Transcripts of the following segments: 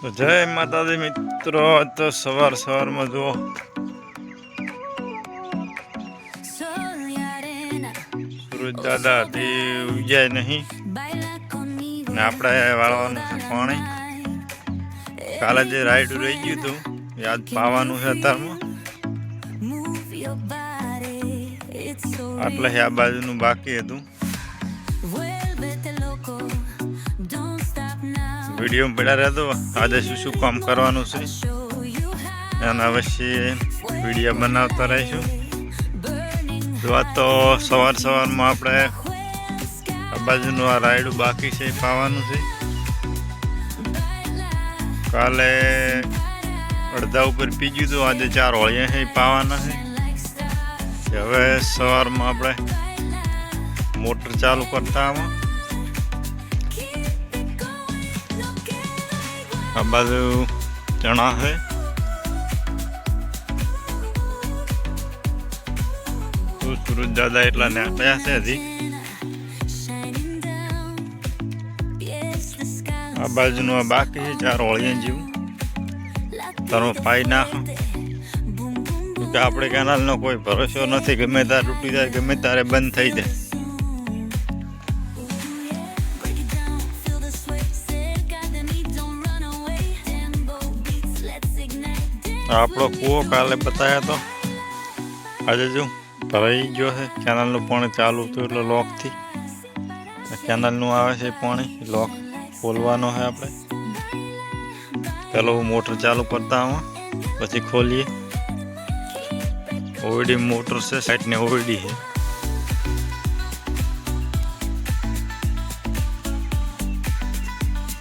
તો જય માતાજી મિત્રો તો સવાર સવારમાં જુઓ. દાદા હજી ઉગ્યા નહીં. ને આપણે વાળવાનું છે પાણી કાલે જે રાઈડ રહી ગયું હતું, યાદ પાવાનું છે અત્યારમાં આટલે આ બાજુનું બાકી હતું. વીડિયો પડ્યા રહેતો આજે શું શું કામ કરવાનું છે? અને અવશ્ય વીડિયો બનાવતા રહીશું. આ તો સવાર સવારમાં આપણે આ બાજુનું આ રાયડું બાકી છે પાવાનું છે. કાલે અડધા ઉપર પીજ્યું હતું, આજે ચાર હોળિયા છે પાવાના છે. હવે સવારમાં આપણે મોટર ચાલુ કરતા આમાં. આ બાજુ ચણા છે. સુરજ દાદા એટલા ને આપ્યા છે હજી. આ બાજુનું આ બાકી છે, ચાર હોળિયા જેવું. તારો પાઈ નાખો. કે આપણે કેનાલનો કોઈ ભરોસો નથી, ગમે ત્યારે તૂટી જાય, ગમે ત્યારે બંધ થઈ જાય. આપણો કૂવો કાલે બતાવ્યા તો. આજે જો ભરાઈ ગયો છે. કેનાલનું પાણી ચાલુ હતું એટલે લોકથી. કેનાલનું આવે છે પાણી, લોક ખોલવાનો છે આપણે. પેલો મોટર ચાલુ કરતા આમાં, પછી ખોલીએ. ઓવડી મોટર છે, સાઈડને ઓવડી છે.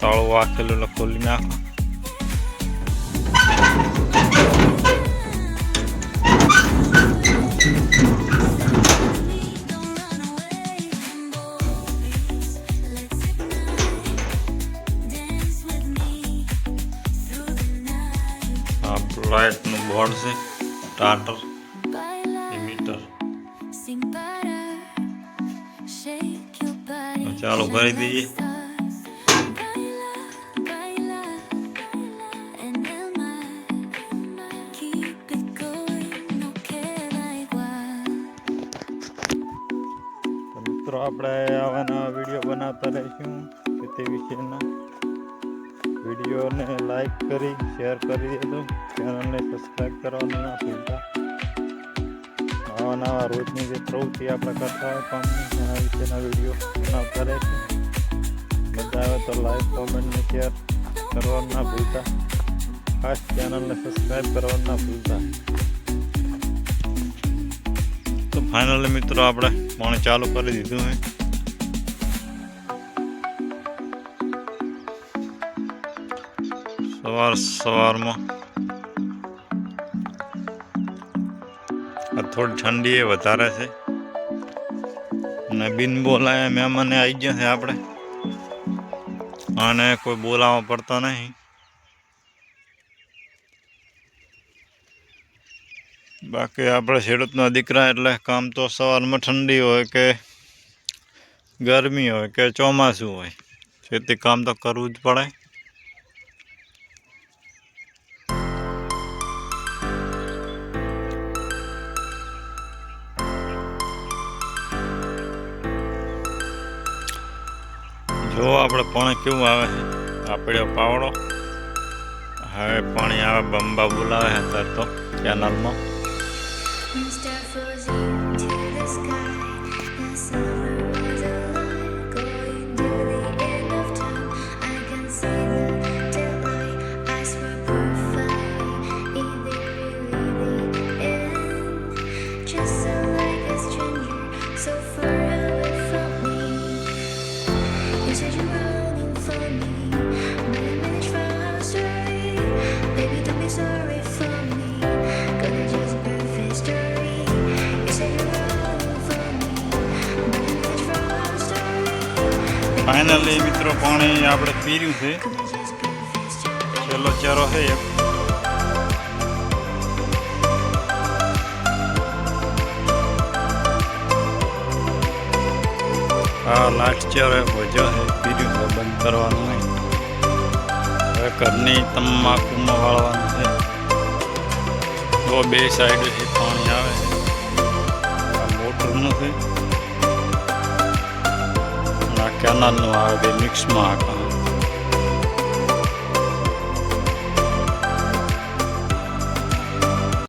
તાળું વાખેલું એટલે ખોલી નાખો. લાઇટનું બોર્ડ છે ટાટર મીટર. ચાલુ કરી દઈએ. તો મિત્રો આપણે આવા વીડિયો બનાવતા રહીશું ખેતી વિશેના વિડીયોને લાઈક કરી, શેર કરી દેજો. ચેનલને સબસ્ક્રાઈબ કરવાનું ના ભૂલતા. નવા નવા રોજની જે પ્રવૃત્તિ આપણે કરતા હોય પણ એના વિશેના વીડિયો બનાવતા છે. મજા આવે તો લાઈક કોમેન્ટ ને શેર કરવાનું ના ભૂલતા. ખાસ ચેનલને સબસ્ક્રાઈબ કરવાનું ના ભૂલતા. તો ફાઇનલી મિત્રો આપણે પાણી ચાલુ કરી દીધું છે સવાર, સવારમાં. આ થોડી ઠંડી એ વધારે છે. અને બિન બોલાયા મહેમાને આવી ગયા છે આપણે. અને કોઈ બોલાવવા પડતો નહીં. બાકી આપણે ખેડૂતના દીકરા એટલે કામ તો સવારમાં ઠંડી હોય કે ગરમી હોય કે ચોમાસું હોય. ખેતી કામ તો કરવું જ પડે. જો આપણે પાણી કેવું આવે છે? આપણે પાવડો. હવે પાણી આવે, બંબા બોલાવે હતા તો કેનાલમાં ફાઇનલી મિત્રો, પાણી આપણે પીર્યું છે. છેલ્લો ચારો છે એક. હા લાસ્ટ ચારો વજો છે, પીર્યું છે, બંધ કરવાનું નહીં. હવે ઘરની તમાકુમાં વાળવાનું છે. તો બે સાઈડ પાણી આવે આ મોટરનું છે. અને આ કેનાલનું આવે બે મિક્સમાં આખા